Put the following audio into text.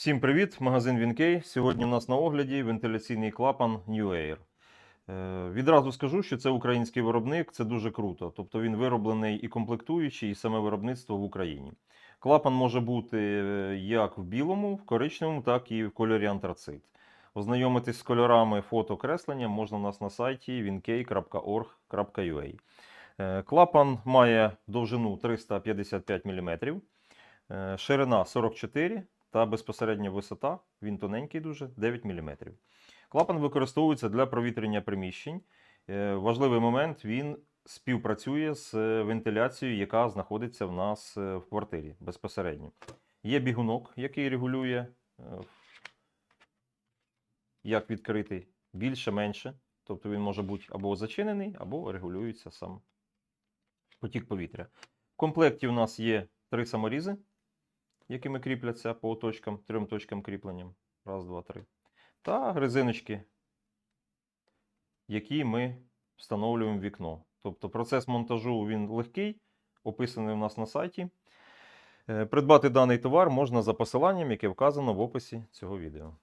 Всім привіт! Магазин Вінкей. Сьогодні у нас на огляді вентиляційний клапан New Air. Е, Відразу скажу, що це український виробник, це дуже круто. Тобто він вироблений і комплектуючий, і саме виробництво в Україні. Клапан може бути е, як в білому, в коричневому, так і в кольорі антрацит. Ознайомитись з кольорами фотокреслення можна у нас на сайті vinkei.org.ua. Е, Клапан має довжину 355 мм, ширина 44 та безпосередня висота, він тоненький дуже 9 мм. Клапан використовується для провітрення приміщень. Е, Важливий момент він співпрацює з е, вентиляцією, яка знаходиться в нас е, в квартирі безпосередньо. Є бігунок, який регулює, як відкритий, більше-менше. Тобто він може бути або зачинений, або регулюється сам потік повітря. В комплекті у нас є три саморізи, якими кріпляться по точкам, трьом точкам кріпленням. Раз, два, три. Та резиночки, які ми встановлюємо в вікно. Тобто процес монтажу він легкий, описаний у нас на сайті. Е, Придбати даний товар можна за посиланням, яке вказано в описі цього відео.